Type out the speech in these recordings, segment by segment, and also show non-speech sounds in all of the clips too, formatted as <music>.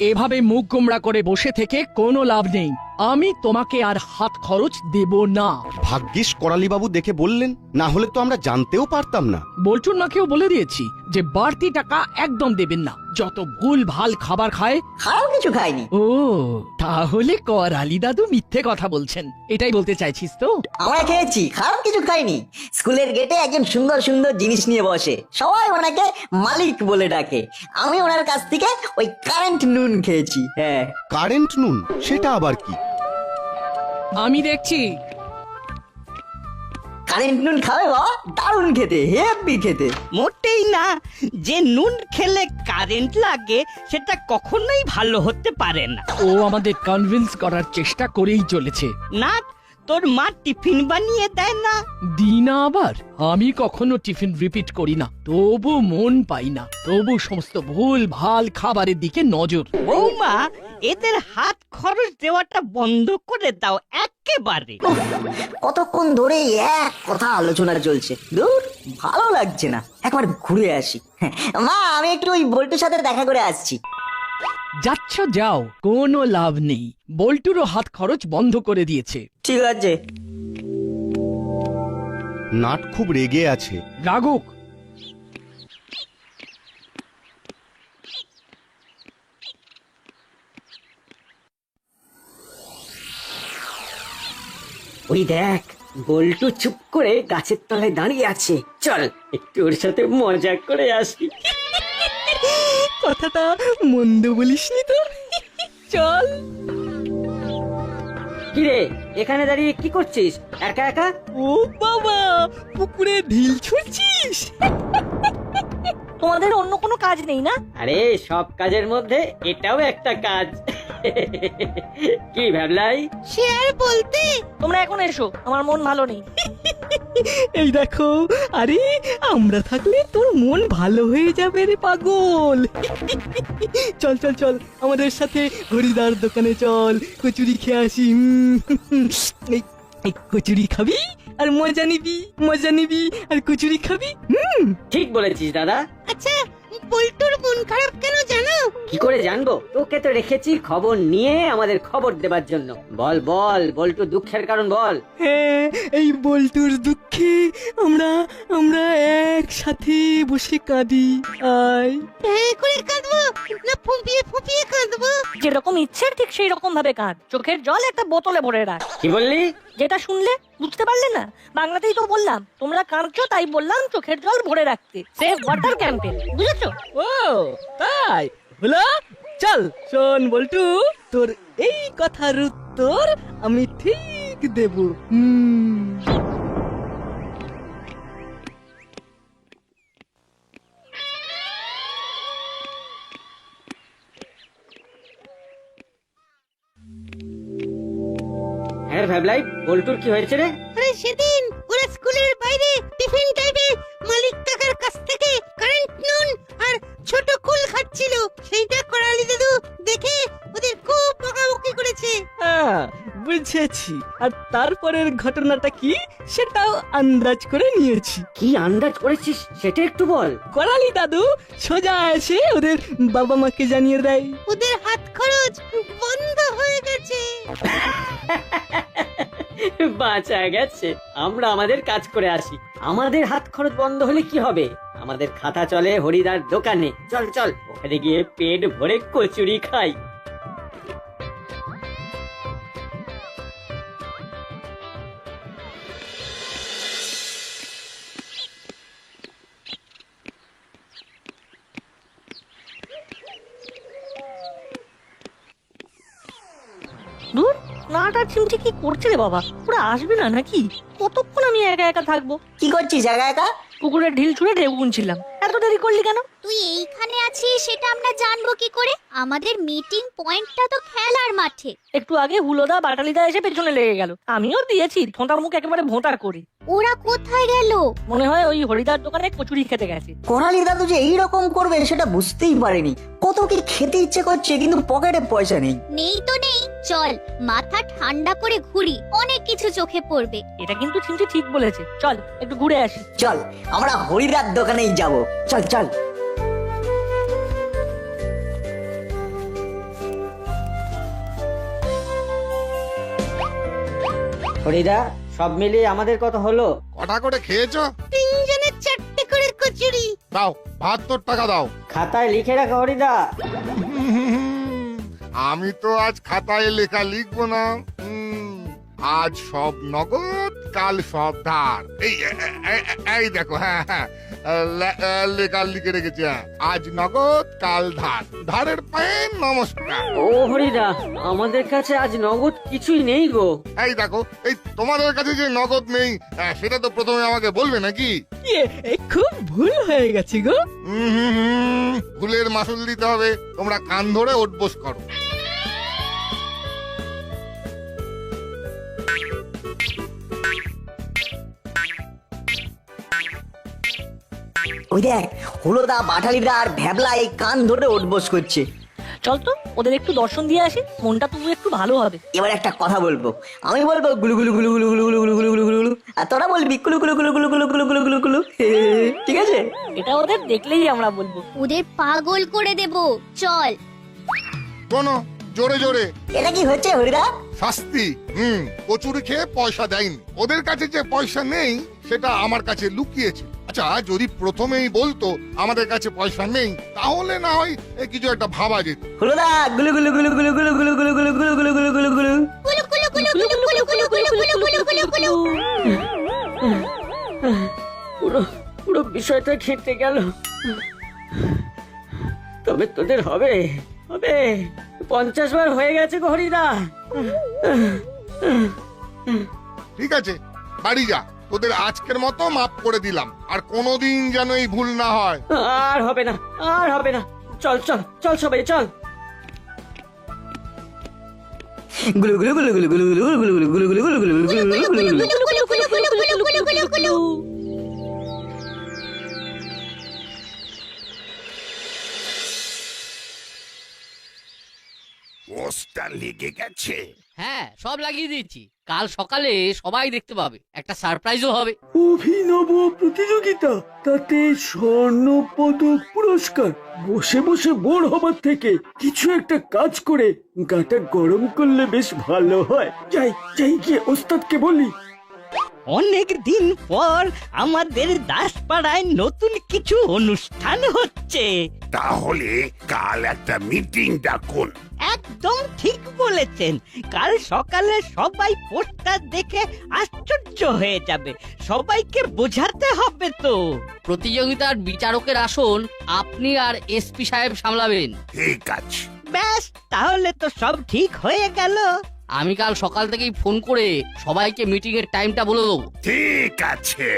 এভাবে মুখ গোমড়া করে বসে থেকে কোনো লাভ নেই। আমি তোমাকে আর হাত খরচ দেব না। ভাগ্যিস করালিবাবু দেখে বললেন না হলে তো আমরা জানতেও পারতাম না। বল্টুর মাকেও বলে দিয়েছি যে বাড়তি টাকা একদম দেবেন না। যত ভুল ভালো খাবার খায়। খারাপ কিছু খাইনি ও তাহলে করালি দাদু মিথ্যে কথা বলছেন। এটাই বলতে চাইছিস তো? আমরা খেয়েছি খারাপ কিছু খাইনি স্কুলের গেটে একজন সুন্দর সুন্দর জিনিস নিয়ে বসে। সবাই ওনাকে মালিক বলে ডাকে। আমি ওনার কাছ থেকে ওই কারেন্ট নুন খেয়েছি হ্যাঁ। কারেন্ট নুন? সেটা আবার কি? আমি দেখছি। কারেন্ট নুন খাবে বাবা? দারুণ খেতে হেভি খেতে। মোটেই না যে নুন খেলে কারেন্ট লাগে সেটা কখনোই ভালো হতে পারে না। ও আমাদের কনভিন্স করার চেষ্টা করেই চলেছে। না তোর মা টিফিন বানিয়ে দেয় না? দিনা আবার? আমি কখনো টিফিন রিপিট করি না। তবু মন পাই না। তবু সমস্ত ভুল ভালো খাবারের দিকে নজর। বৌমা এদের হাত খরচ দেওয়াটা বন্ধ করে দাও একেবারে। কতক্ষণ ধরে এই এক কথা আলোচনা চলছে। দূর ভালো লাগছে না। একবার ঘুরে আসি। হ্যাঁ, মা আমি একটু ওই বল্টুর সাথে দেখা করে আসছি। যাচ্ছ যাও কোনো লাভ নেই। বল্টুরও হাত খরচ বন্ধ করে দিয়েছে। ঠিক আছে। নাট খুব রেগে আছে। রাগুক। ওই দেখ বল্টু চুপ করে গাছের তলায় দাঁড়িয়ে আছে। চল একটু ওর সাথে মজা করে আসি। কথাটা মন্দ বলিস নি তো? চল। কিরে এখানে দাঁড়িয়ে কি করছিস? একা একা? ও বাবা পুকুরে ঢিল ছুঁড়ছিস? তোমাদের অন্য কোনো কাজ নেই না? আরে সব কাজের মধ্যে এটাও একটা কাজ। কি ভাবলাই? সে আর বলতে? তোমরা এখন এসো আমার মন ভালো নেই। <laughs> এই দেখো আরে আমরা থাকলে তোর মন ভালো হয়ে যাবে রে পাগল। <laughs> চল চল চল আমাদের সাথে হরিদার দোকানে চল কচুরি খেয়ে আসি <laughs> কচুরি খাবি আর মজা নিবি মজা নিবি আর কচুরি খাবি হুম ঠিক বলেছিস দাদা। আচ্ছা বল্টুর মন খারাপ কেন কি করে জানব? তোকে তো রেখেছি খবর নিয়ে আমাদের খবর দেবার জন্য। বল বল বল্টু দুঃখের কারণ বল। হ্যাঁ এই বল্টুর দুঃখে আমরা আমরা একসাথে বসে কাঁদি আই আয় করে কাঁদবো? না ফুপিয়ে ফুপিয়ে কাঁদবো। যেরকম ইচ্ছে ঠিক সেই রকম ভাবে কাঁদ। চোখের জল একটা বোতলে ভরে রাখ। কি বললি? যেটা শুনলে বুঝতে পারলে না? বাংলাতেই তো বললাম তোমরা কাঁদছো তাই বললাম চোখের জল ভরে রাখতে। সেভ ওয়াটার ক্যাম্পেন বুঝেছ? ও তাই? হলো? চল শোন বল্টু তোর এই কথার উত্তর আমি ঠিক দেব। হুম। হ্যাঁ ভাবলাই বল্টুর কি হয়েছে রে? আরে সেদিন সেইটা করালি দাদু দেখে ওদের খুব বকাবকি করেছে। হ্যাঁ বুঝেছি। আর তারপরের ঘটনাটা কি সেটাও আন্দাজ করে নিয়েছি। কি আন্দাজ করেছিস সেটা একটু বল। করালি দাদু সোজা এসে ওদের বাবা মাকে জানিয়ে দেয়। ওদের হাত খরচ বন্ধ হয়ে গেছে। বাঁচা গেছে। আমরা আমাদের কাজ করে আসি। আমাদের হাত খরচ বন্ধ হলে কি হবে? আমাদের খাতা চলে হরিদার দোকানে। চল চল ওখানে গিয়ে পেট ভরে কচুরি খাই। দূর নাটা চিমটি কি করছে রে বাবা? ওরা আসবে না নাকি? কতক্ষণ আমি একা একা থাকব? কি করছিস একা একা? পুকুরে ঢিল ছুঁড়ে ঢেউ গুনছিলাম। এত দেরি করলি কেন? তুই এইখানে আছিস সেটা আমরা জানব কি করে? আমাদের মিটিং পয়েন্টটা তো খেলার মাঠে। একটু আগে হুলোদা বাটালিদা এসে পেছনে লেগে গেল। আমিও দিয়েছি ফোঁতার মুখ একেবারে ভোঁতার করে। ওরা কোথায় গেল? মনে হয় ওই হরিদার দোকানে কচুরি খেতে গেছে। করালি দাদু যে এইরকম করবে সেটা বুঝতেই পারেনি। কত কি খেতে ইচ্ছে করছে কিন্তু পকেটে পয়সা নেই। নেই তো নেই চল মাথা ঠান্ডা করে ঘুরি অনেক কিছু কিছু চোখে পড়বে। এটা কিন্তু চিমটি ঠিক বলেছে। চল একটু ঘুরে আসি। চল আমরা হরিদার দোকানেই যাব। চল চল। হরিদা সব মিলিয়ে আমাদের কত হলো? কটা করে খেয়েছো? তিনজনের চারটে করে কচুরি। দাও বাহাত্তর টাকা দাও। খাতায় লিখে রাখো হরিদা। আমি তো আজ খাতায় লেখা লিখব না। আজ সব নগদ কাল সব ধার। এই দেখো হ্যাঁ হ্যাঁ। লে- এ, লিখে রেখেছি হ্যাঁ। আজ নগদ কাল ধার ধারের পায়ে নমস্কার ও হরিদা আমাদের কাছে আজ নগদ কিছুই নেই গো এই দেখো এই তোমাদের কাছে যে নগদ নেই আহ, সেটা তো প্রথমে আমাকে বলবে নাকি ইয়ে, এ খুব ভুল হয়ে গেছে গো হুম, হুম, হুম, ভুলের মাসুল দিতে হবে তোমরা কান ধরে ওঠবোস করো ওই দেখ হলোদা বাটালিদা আর ভ্যাবলা এই কান ধরে উঠবোস করছে। চল তো ওদের একটু দর্শন দিয়ে আসি মনটা তবু একটু ভালো হবে। এবার একটা কথা বলব। আমি বলব গুলু গুলু গুলু গুলু গুলু গুলু গুলু গুলু গুলু গুলু আর তোরা বলবি কুলু গুলু গুলু গুলু গুলু গুলু গুলু গুলু কুলু হে, ঠিক আছে? এটা ওদের দেখলেই আমরা বলব। ওদের পাগল করে দেব চল। শোনো জোরে জোরে। এটা কি হচ্ছে হরিদা? শাস্তি হুম কচুরি খেয়ে পয়সা দেয়নি। ওদের কাছে যে পয়সা নেই সেটা আমার কাছে লুকিয়েছে। আচ্ছা যদি প্রথমেই বলতো আমাদের কাছে পয়সা নেই তাহলে না হয় এ কিছু একটা ভাবা যেত হলোদা গুলু গুলু গুলু গুলু গুলু গুলু গুলু গুলু গুলু গুলু গুলু গুলু গুলু কুলু কুলু কুলু কুলু কুলু কুলু কুলু কুলু কুলু কুলু কুলু পুরো পুরো বিষয়টা খেতে গেল তবে তোদের হবে হবে পঞ্চাশ বার হয়ে গেছে গো হরিদা ঠিক আছে বাড়ি যা তোদের আজকের মতো মাফ করে দিলাম আর কোনোদিন যেন এই ভুল না হয় আর হবে না আর হবে না চল চল চল সবাই চল গুলু গুলু গুলু গুলু গুলু গুলু গুলু গুলু গুলু গুলু গুলু গুলু গুলু গুলু গুলু গুলু কুলু কুলু কুলু কুলু কুলু কুলু কুলু কুলু পোস্টার লেগে গেছে হ্যাঁ সব লাগিয়ে দিয়েছি কাল সকালে সবাই দেখতে পাবে। একটা সারপ্রাইজও হবে। অভিনব প্রতিযোগিতা, তাতে স্বর্ণ পদক পুরস্কার। বসে বসে বোর হবার থেকে কিছু একটা কাজ করে গাটা গরম করলে বেশ ভালো হয়। যাই যাই গিয়ে ওস্তাদকে বলি। অনেক দিন পর আমাদের দাসপাড়ায় নতুন কিছু অনুষ্ঠান হচ্ছে। তাহলে কাল একটা মিটিং ডাকুন। একদম ঠিক বলেছেন। কাল সকালে সবাই পোস্টার দেখে আশ্চর্য হয়ে যাবে। সবাইকে বোঝাতে হবে তো। প্রতিযোগিতার বিচারকের আসন আপনি আর এসপি সাহেব সামলাবেন। ঠিক আছে। ব্যাস তাহলে তো সব ঠিক হয়ে গেল। আমি কাল সকাল থেকেই ফোন করে সবাইকে মিটিং এর টাইমটা বলে দেবো। ঠিক আছে।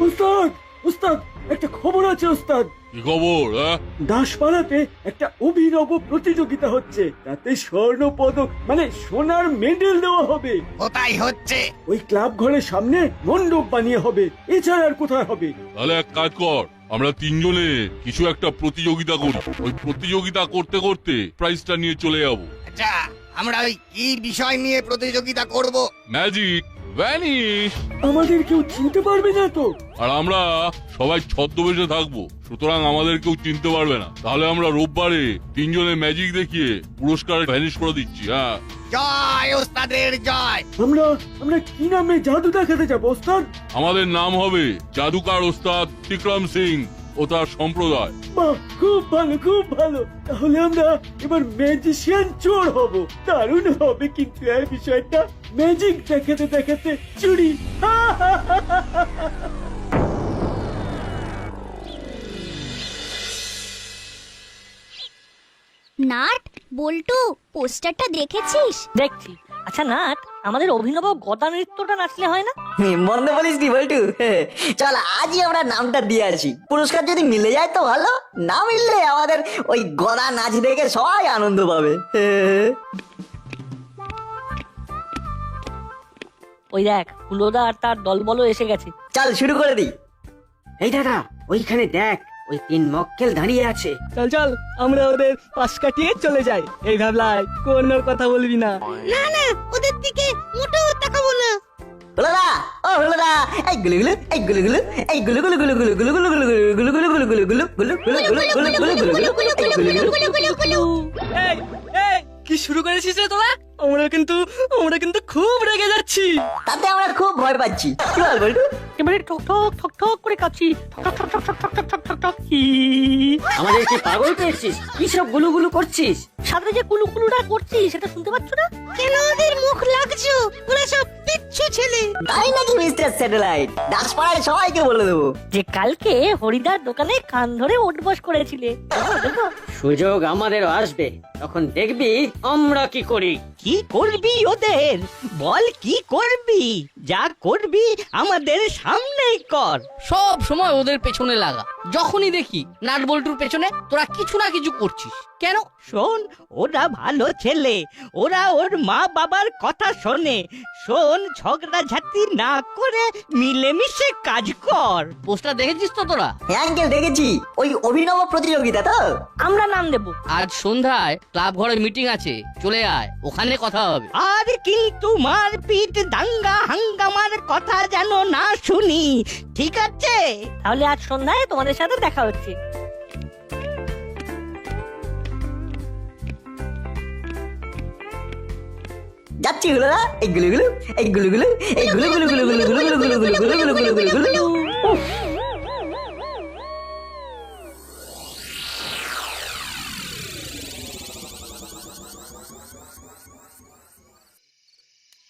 ওস্তাদ একটা খবর আছে ওস্তাদ। কি খবর দাসপাড়াতে একটা অভিনব প্রতিযোগিতা হচ্ছে। তাতে স্বর্ণ পদক মানে সোনার মেডেল দেওয়া হবে। কোথায় হচ্ছে? ওই ক্লাব ঘরের সামনে মণ্ডপ বানিয়ে হবে। এছাড়া আর কোথায় হবে? তাহলে এক কাজ কর আমরা তিনজনে কিছু একটা প্রতিযোগিতা করি। ওই প্রতিযোগিতা করতে করতে প্রাইজটা নিয়ে চলে যাব। আচ্ছা আমরা ওই কি বিষয় নিয়ে প্রতিযোগিতা করব? ম্যাজিক ভ্যানিশ আমাদের কেউ চিনতে পারবে না তো। আর আমরা সবাই ছদ্মবেশে থাকব সুতরাং আমাদের কেউ চিনতে পারবে না। তাহলে আমরা রোববারে তিনজনে ম্যাজিক দেখিয়ে পুরস্কার ভ্যানিশ করে দিচ্ছি হ্যাঁ। জয় ওস্তাদের জয়! আমরা আমরা কি নামে জাদু দেখাতে যাব ওস্তাদ? আমাদের নাম হবে জাদুকার ওস্তাদ বিক্রম সিং ও তার সম্প্রদায়। বাহ খুব ভালো খুব ভালো। তাহলে আমরা এবার ম্যাজিশিয়ান চোর হব। দারুণ হবে কিন্তু এই বিষয়টা। ম্যাজিক দেখাতে দেখাতে চুরি। নাট বল্টু পোস্টারটা দেখেছিস? দেখছি। আচ্ছা নাট আমাদের অভিনব গদা নৃত্যটা নাচলে হয় না? বন্ধ বলিস নি বল্টু? চল আজই আমরা নামটা দিয়ে আসি। পুরস্কার যদি মিলে যায় তো ভালো না মিললে আমাদের ওই গলা নাচ দেখে সবাই আনন্দ পাবে। ওই দেখ হুলোদা আর তার দলবলও এসে গেছে চল শুরু করে দিই এই দাদা ওইখানে দেখ ওই তিন মক্কেল দাঁড়িয়ে আছে চল চল আমরা ওদের পাশ কাটিয়ে চলে যাই এই ভাবলাই কোনো কথা বলবি না না না ওদের দিকে মোটেও তাকাবো না হলোদা ও হলোদা এই গুলু গুলু এই গুলু গুলু এই গুলু গুলু গুলু গুলু গুলু গুলু গুলু গুলু গুলু গুলু গুলু গুলু গুলু গুলু গুলু গুলু গুলু গুলু গুলু এই গুলু গুলু এই এই কি শুরু করেছিস রে তোরা আমরা কিন্তু আমরা কিন্তু খুব রেগে যাচ্ছি। তাতে আমরা খুব ভয় পাচ্ছি। কি বল বল্টু? এবারে ঠক ঠক ঠক ঠক করে কাচ্ছি ঠক ঠক ঠক ঠক ঠক ঠক ঠক ঠক ঠক আমাদের কি পাগল পেয়েছিস? কি সব গুলুগুলু করছিস? সাথে যে কুলু কুলুটা করছি সেটা শুনতে পাচ্ছ না? কেন ওদের মুখ লাগছো? ওরা সব পিচ্ছু ছেলে। তাই নাকি মিস্টার স্যাটেলাইট? দাসপাড়ায় সবাইকে বলে দেবো। যে কালকে হরিদার দোকানে কান ধরে উঠবস করেছিলে। সুযোগ আমাদেরও আসবে। তখন দেখবি আমরা কি করি। কি করবি ওদের? বল কি করবি? যা করবি আমাদের সামনেই কর। সব সময় ওদের পেছনে লাগা। যখনই দেখি নাট বল্টুর পেছনে তোরা কিছু না কিছু করছিস। কেন? শোন ওরা ভালো ছেলে। ওরা ওর মা বাবার কথা শোনে। শোন ঝগড়াঝাটি না করে মিলেমিশে কাজ কর। পোস্টার দেখেছিস তো তোরা? হ্যাঁ আঙ্কেল দেখেছি। ওই অভিনব প্রতিযোগিতা তো। আমরা নাম দেবো। আজ সন্ধ্যায় ক্লাব ঘরের মিটিং আছে। চলে আয় ওখানে কথা হবে। আর কিন্তু মারপিট দাঙ্গা হাঙ্গামার কথা যেন না শুনি। ঠিক আছে? তাহলে আজ সন্ধ্যায় তোমাদের সাথে দেখা হচ্ছে। যাচ্ছি হলোদা এই গুলু গুলু এই গুলু গুলু এই গুলু গুলু গুলু গুলু গুলু গুলু গুলু গুলু গুলু গুলু গুলু গুলু গুলু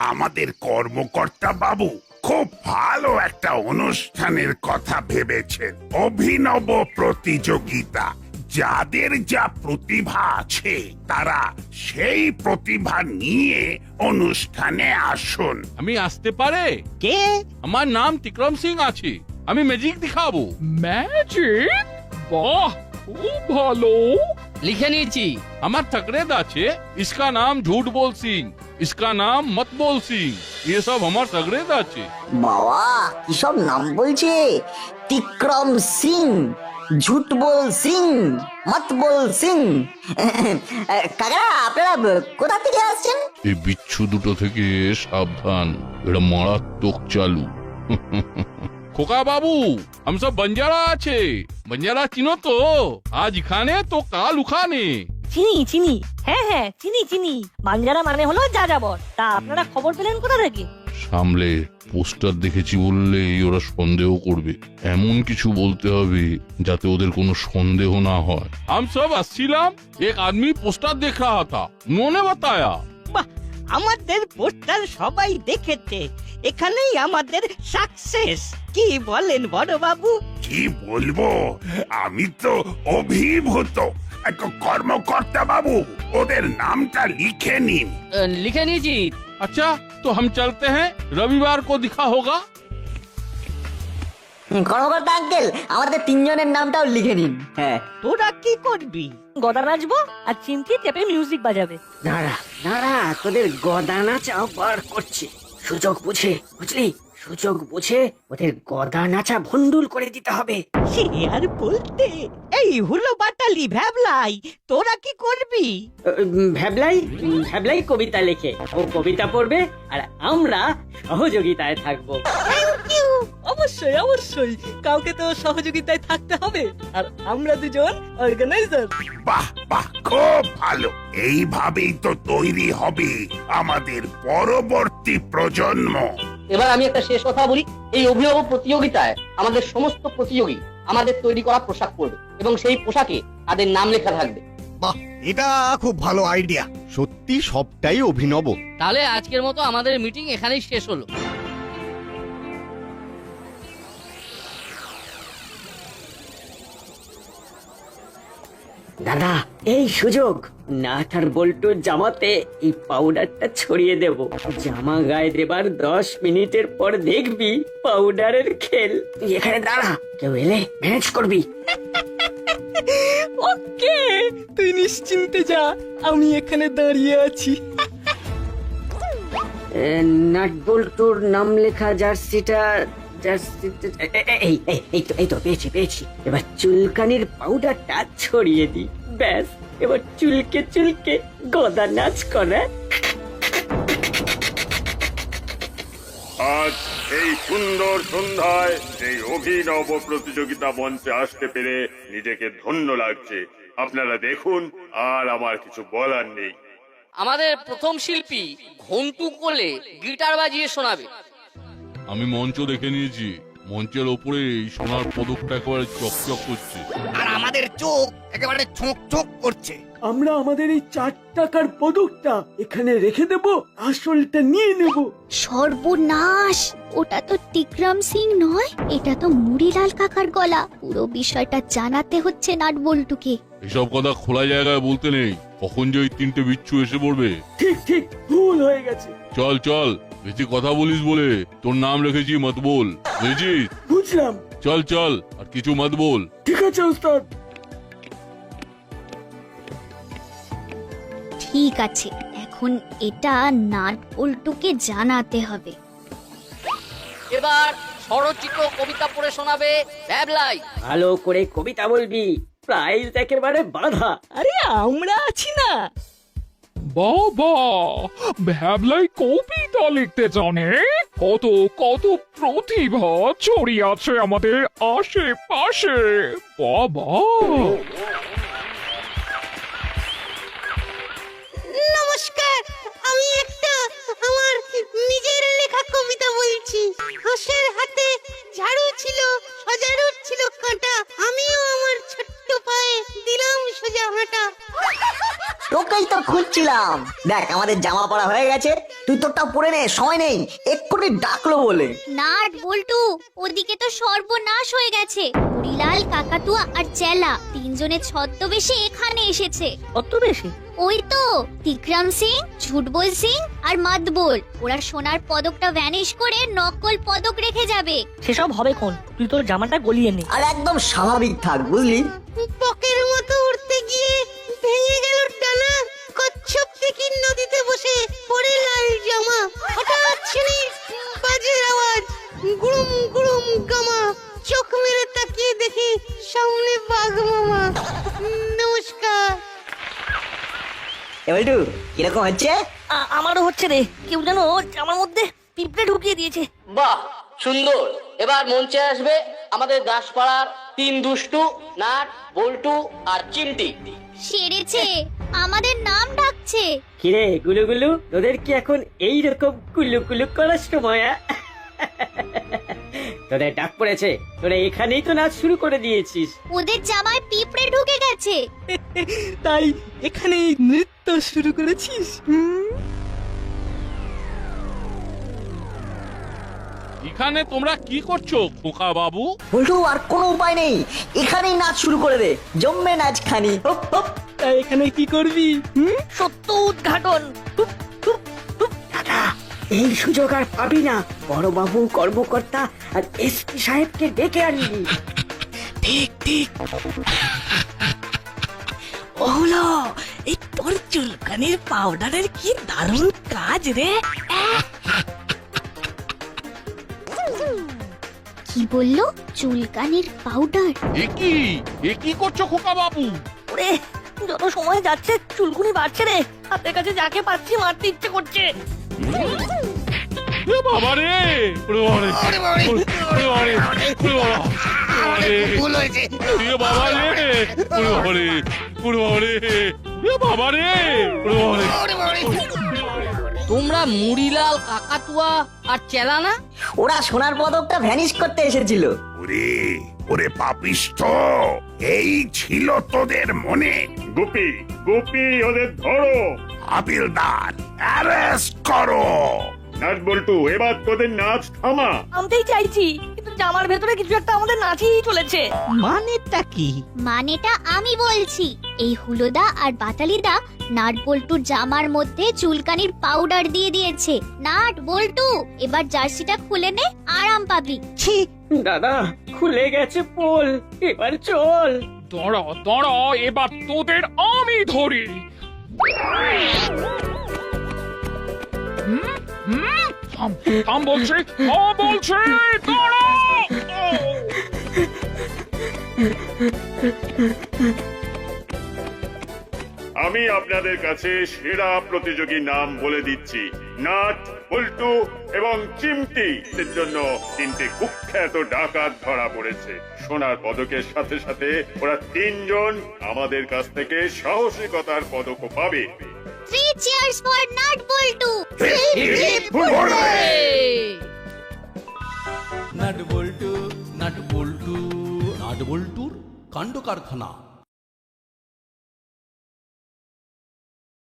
আমাদের কর্মকর্তা বাবু খুব ভালো একটা অনুষ্ঠানের কথা ভেবেছেন। অভিনব প্রতিযোগিতা। যাদের যা প্রতিভা আছে তারা সেই প্রতিভা নিয়ে অনুষ্ঠানে আসুন। আমি আসতে পারে? কে? আমার নাম তিক্রম সিং আছে। আমি ম্যাজিক দেখাবো। ম্যাজিক বাহ খুব ভালো। লিখে নিয়েছি। আমার ঠাকরেদ আছে ইসকা নাম ঝুট বল সিং। इसका नाम मत बोल सिंह ये सब हमार तकरेद আছে বাবা কি সব নাম বলছে তিক্রম সিং ঝুট বল সিং মত বল সিং কাকা আপনারা কোথা থেকে আসছেন এই বিচ্ছু দুটো থেকে সাবধান এটা মারাত্মক চালু খোকা বাবু हम सब बंजारा আছে बंजारा চিনো তো আজ এখানে তো কাল উখানে চিনি চিনি হ্যাঁ হ্যাঁ চিনি চিনি বাঞ্জারা মানে হলো যা যাবর তা আপনারা খবর পেলেন কোথা থেকে সামলে পোস্টার দেখেছি বললেই ওরা সন্দেহ করবে এমন কিছু বলতে হবে যাতে ওদের কোনো সন্দেহ না হয় हम सब আসছিলাম এক আদমি পোস্টার দেখ रहा था उन्होंने बताया আমাদের পোস্টার সবাই দেখেছে এখানেই আমাদের সাকসেস কি বলেন বড় বাবু কি বলবো আমি তো অভিভূত এক কর্মকর্তা বাবু ওদের নামটা লিখে নিন আহ, লিখে নিয়েছি अच्छा तो हम चलते हैं रविवार को दिखा होगा হুম, কর্মকর্তা আঙ্কেল আমাদের তিনজনের নামটাও লিখে নিন হ্যাঁ তোরা কি করবি গদা নাচবো আর চিমটি চেপে মিউজিক বাজাবে দাঁড়া দাঁড়া তোদের গদা নাচাও বার করছি সুযোগ বুঝে বুঝলি সুযোগ বুঝে ওদের গদা নাচা ভন্ডুল করে দিতে হবে। সে আর বলতে এই হুলো বাটালি ভ্যাবলাই তোরা কি করবি? ভ্যাবলাই? ভ্যাবলাই কবিতা লেখে। ও কবিতা পড়বে আর আমরা সহযোগিতায় থাকব। অবশ্যই অবশ্যই। কাউকে তো সহযোগিতায় থাকতে হবে। আর আমরা দুজন অর্গানাইজার বাহ বাহ খুব ভালো। এইভাবেই তো তৈরি হবে আমাদের পরবর্তী প্রজন্ম। এবার আমি একটা শেষ কথা বলি এই অভিনব প্রতিযোগিতায় আমাদের সমস্ত প্রতিযোগী আমাদের তৈরি করা পোশাক পরবে এবং সেই পোশাকে তাদের নাম লেখা থাকবে। বাহ এটা খুব ভালো আইডিয়া সত্যি সবটাই অভিনব। তাহলে আজকের মতো আমাদের মিটিং এখানেই শেষ হলো। দাদা এই সুযোগ। নাট আর বল্টু জামাতে এই পাউডারটা ছড়িয়ে দেব। জামা গায়ে দেবার দশ মিনিটের পর দেখবি পাউডারের খেল। তুই এখানে দাঁড়া কেউ এলে ম্যানেজ করবি। <laughs> ওকে তুই নিশ্চিন্তে যা আমি এখানে দাঁড়িয়ে আছি। নাট বল্টুর নাম লেখা জার্সিটা এই এই তো এই তো পেয়েছি পেয়েছি। এবার চুলকানির পাউডারটা ছড়িয়ে দি ব্যাস এবার চুলকে চুলকে গদা নাচ করে। আজ এই সুন্দর সন্ধ্যায় এই অভিনব প্রতিযোগিতা মঞ্চে আসতে পেরে নিজেকে ধন্য লাগছে। আপনারা দেখুন আর আমার কিছু বলার নেই। আমাদের প্রথম শিল্পী ঘন্টু কোলে গিটার বাজিয়ে শোনাবে। আমি মঞ্চ দেখে নিয়েছি। মঞ্চের ওপরে এই সোনার পদকটা একেবারে চকচক করছে। আর আমাদের চোখ একেবারে ছোঁক ছোঁক করছে। আমরা আমাদের এই চার টাকার পদকটা এখানে রেখে দেব আসলটা নিয়ে নেব। সর্বনাশ! ওটা তো টিকরাম সিং নয় এটা তো মুড়িলাল কাকার গলা। পুরো বিষয়টা জানাতে হচ্ছে নাট বল্টুকে এসব কথা খোলা জায়গায় বলতে নেই। কখন যে ওই তিনটে বিচ্ছু এসে পড়বে। ঠিক ঠিক ভুল হয়ে গেছে। চল চল। বেশি কথা বলিস বলে। তোর নাম রেখেছি মত বল বুঝেছিস? বুঝলাম। চল চল আর কিছু মত বল ঠিক আছে ওস্তাদ ঠিক আছে এখন এটা নাট বল্টুকে জানাতে হবে। এবার স্বরচিত কবিতা পড়ে শোনাবে ভ্যাবলাই ভালো করে কবিতা বলবি প্রাইজ একেবারে বাধা। আরে আমরা আছি না। বাবা, ভ্যাবলাই কবিতা লিখতে জানে? কত কত প্রতিভা ছড়িয়ে আছে আমাদের আশেপাশে। বাবা। নমস্কার, আমি একটা আমার নিজের লেখা কবিতা বলছি। হাঁসের হাতে তোকেই তো খুঁজছিলাম। দেখ আমাদের জামা পড়া হয়ে গেছে। তুই তোরটা পরে নে সময় নেই। এক্ষুনি ডাকলো বলে। না বল্টু ওদিকে তো সর্বনাশ হয়ে গেছে। মুড়িলাল কাকাতুয়া আর চেলা তিনজনে ছদ্মবেশে এখানে এসেছে। কত বেশি ওই তো তিকরাম সিং ঝুটবল সিং আর মাতবল ওরা সোনার পদকটা ভ্যানিশ করে নকল পদক রেখে যাবে। সেসব হবে কোন? তুই তোর জামাটা গলিয়ে নে। আর একদম স্বাভাবিক থাক বুঝলি? পকের মতো উঠতে গিয়ে ভেঙে গেল কচ্ছপ দেখি নদীতে বসে পড়ে লাল জামা। হঠাৎ শুনি বাজের আওয়াজ। গুড়ুম গুড়ুম গামা। চোখ মেরে তাকিয়ে দেখি সামনে বাঘ মামা। নমস্কার। এবার কীরকম হচ্ছে? আমারও হচ্ছে রে। কেউ যেন জামার মধ্যে পিঁপড়ে ঢুকিয়ে দিয়েছে। বাহ সুন্দর। এবার মঞ্চে আসবে আমাদের দাসপাড়ার তিন দুষ্টু নাট বল্টু আর চিমটি। সেরেছে। আমাদের নাম ডাকছে। কিরে গুলু গুলু তোদের কি এখন এই রকম কুলু কুলু করার সময় আ? তোদের ডাক পড়েছে তোরা এখানেই তো নাচ শুরু করে দিয়েছিস। ওদের জামায় পিঁপড়ে ঢুকে গেছে। তাই এখানে নৃত্য শুরু করেছিস হুম? এখানে তোমরা কি করছ খোকা বাবু? বল্টু আর কোনো উপায় নেই। এখানেই নাচ শুরু করে দে। জম্মে নাচ খানি। হপ হপ। তা এখানে কি করবি? হুম? সত্য উদ্ঘাটন। এই সুযোগ আর পাবি না। বড়বাবু কর্মকর্তা আর এসপি সাহেবকে ডেকে আনবি। ঠিক ঠিক। ও হলো এই তোর চুলকানির পাউডারের কি দারুণ কাজ রে। কি বলল? চুলকানির পাউডার এ কি? এ কি করছ খোকা বাবু? ওরে যত সময় যাচ্ছে চুলকুনি বাড়ছে রে হাতের কাছে যাকে পাচ্ছি মারতে ইচ্ছে করছে বাবা রে ভুল হয়েছে বাবা রে বাবা রে বাবা রে বাবা রে। তোমরা মুড়িলাল কাকাতুয়া আর চেলা না ওরা সোনার পদকটা ভ্যানিশ করতে এসেছিল ওরে ওরে পাপিষ্ঠ এই ছিল তোদের মনে গোপি গোপি ওদের ধরো। হাবিলদার অ্যারেস্ট করো। নাট বল্টু এবার তোদের নাচ থামা। আনতেই চাইছি কিন্তু জামার ভেতরে কিছু একটা আমাদের নাচেই চলেছে। মানেটা কি? মানেটা আমি বলছি এই হুলোদা আর বাটালিদা নাট বল্টুর জামার মধ্যে চুলকানির পাউডার দিয়ে দিয়েছে। নাট বল্টু এবার জার্সিটা খুলে নে আরাম পাবি। ছি। দাদা খুলে গেছে পোল এবার চল। দাঁড়া দাঁড়া এবার তোদের আমি ধরি? থাম থাম বলছি থাম বলছি আপনাদের কাছে সেরা প্রতিযোগীর নাম বলে দিচ্ছি। নাট বল্টু এবং চিমটি। এর জন্য তিনটে কুখ্যাত ডাকাত ধরা পড়েছে। সোনার পদকের সাথে সাথে ওরা তিনজন আমাদের কাছ থেকে সাহসিকতার পদকও পাবে। থ্রি চিয়ার্স ফর নাট বল্টু। নাট বল্টু নাট বল্টু। নাট বল্টুর কাণ্ড কারখানা।